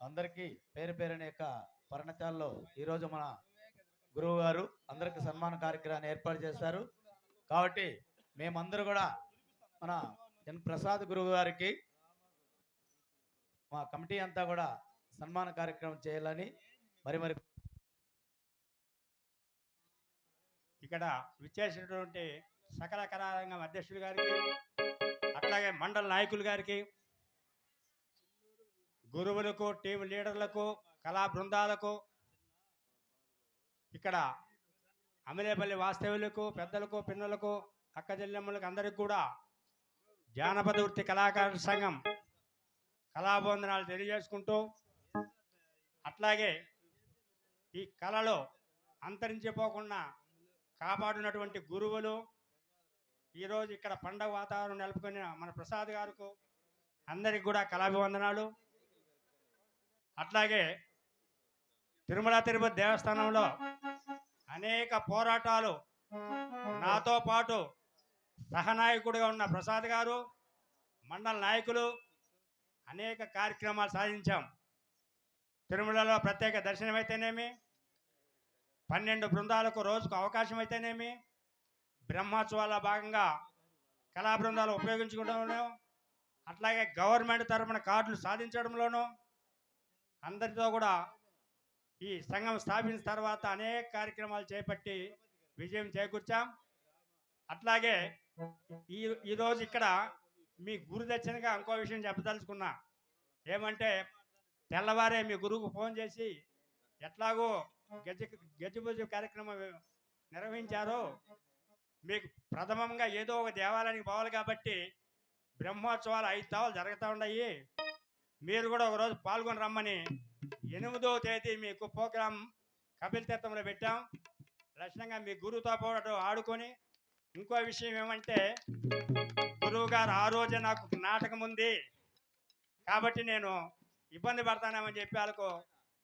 అందరికీ పేరు పేరుని యొక్క పరిణతాల్లో ఈరోజు మన గురువు గారు అందరికి సన్మాన కార్యక్రమాన్ని ఏర్పాటు చేస్తారు కాబట్టి మేమందరూ కూడా మన ఎన్ ప్రసాద్ గురువు గారికి మా కమిటీ అంతా కూడా సన్మాన కార్యక్రమం చేయాలని మరి మరి ఇక్కడ విచ్చేసినటువంటి సకల కళారంగం అధ్యక్షులు గారికి అట్లాగే మండల నాయకులు గారికి గురువులకు టీం లీడర్లకు కళా బృందాలకు ఇక్కడ అమలేపల్లి వాస్తవ్యులకు పెద్దలకు పిన్నలకు అక్క చెల్లెమ్మలకు అందరికి కూడా జానపద వృత్తి కళాకారుల సంఘం కళాబంధనాలు తెలియజేసుకుంటూ అట్లాగే ఈ కళలో అంతరించిపోకుండా కాపాడినటువంటి గురువులు ఈరోజు ఇక్కడ పండగ వాతావరణం నెలకొన్న మన ప్రసాద్ గారుకు అందరికి కూడా కళాభివందనాలు. అట్లాగే తిరుమల తిరుపతి దేవస్థానంలో అనేక పోరాటాలు నాతో పాటు సహనాయకుడిగా ఉన్న ప్రసాద్ గారు మండల నాయకులు అనేక కార్యక్రమాలు సాధించాం. తిరుమలలో ప్రత్యేక దర్శనం అయితేనేమి పన్నెండు బృందాలకు రోజుకు అవకాశం అయితేనేమి బ్రహ్మోత్సవాల భాగంగా కళా బృందాలు ఉపయోగించుకోవడంలో అట్లాగే గవర్నమెంట్ తరపున కార్డులు సాధించడంలోనూ అందరితో కూడా ఈ సంఘం స్థాపించిన తర్వాత అనేక కార్యక్రమాలు చేపట్టి విజయం చేకూర్చాం. అట్లాగే ఈ ఈరోజు ఇక్కడ మీ గురుదక్షిణగా ఇంకో విషయం చెప్పదలుచుకున్నా. ఏమంటే తెల్లవారే మీ గురువుకు ఫోన్ చేసి ఎట్లాగో గజ గజబుజ కార్యక్రమం నిర్వహించారో మీకు ప్రథమంగా ఏదో ఒక దేవాలయానికి పోవాలి కాబట్టి బ్రహ్మోత్సవాలు ఐదు తావాలు జరుగుతూ ఉన్నాయి. మీరు కూడా ఒకరోజు పాల్గొని రమ్మని ఎనిమిదో తేదీ మీకు ప్రోగ్రాం కపిల్ తీర్థంలో పెట్టాం. లక్షణంగా మీ గురువుతో పాటు ఆడుకొని ఇంకో విషయం ఏమంటే గురువు గారు ఆ రోజే నాకు నాటకం ఉంది. కాబట్టి నేను ఇబ్బంది పడతానేమని చెప్పి వాళ్ళకు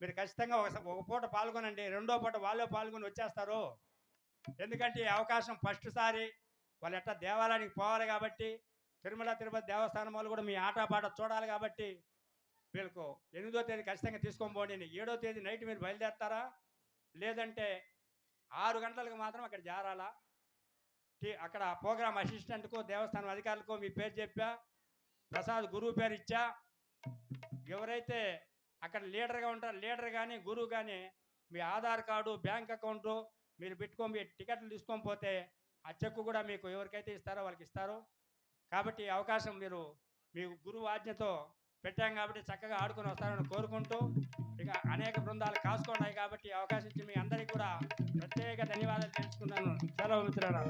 మీరు ఖచ్చితంగా ఒక ఒక పూట పాల్గొనండి. రెండో పూట వాళ్ళే పాల్గొని వచ్చేస్తారు. ఎందుకంటే ఈ అవకాశం ఫస్ట్ సారి వాళ్ళు ఎట్లా దేవాలయానికి పోవాలి కాబట్టి తిరుమల తిరుపతి దేవస్థానం వాళ్ళు కూడా మీ ఆటపాట చూడాలి కాబట్టి వీళ్ళకు ఎనిమిదో తేదీ ఖచ్చితంగా తీసుకొని పోండి. ఏడో తేదీ నైట్ మీరు బయలుదేరతారా? లేదంటే ఆరు గంటలకు మాత్రం అక్కడ జారాలా? అక్కడ ప్రోగ్రామ్ అసిస్టెంట్కు దేవస్థానం అధికారులకు మీ పేరు చెప్పా? ప్రసాద్ గురువు పేరు ఇచ్చా? ఎవరైతే అక్కడ లీడర్గా ఉంటారో లీడర్ కానీ గురువు కానీ మీ ఆధార్ కార్డు బ్యాంక్ అకౌంటు మీరు పెట్టుకొని మీ టికెట్లు తీసుకొని పోతే ఆ చెక్కు కూడా మీకు ఎవరికైతే ఇస్తారో వాళ్ళకి ఇస్తారు. కాబట్టి అవకాశం మీరు మీ గురువు ఆజ్ఞతో పెట్టాం కాబట్టి చక్కగా ఆడుకొని వస్తారని కోరుకుంటూ ఇక అనేక బృందాలు కాసుకున్నాయి కాబట్టి అవకాశం ఇచ్చి మీ అందరికీ కూడా ప్రత్యేక ధన్యవాదాలు తెలుసుకున్నాను సెలవు మిత్రులారా.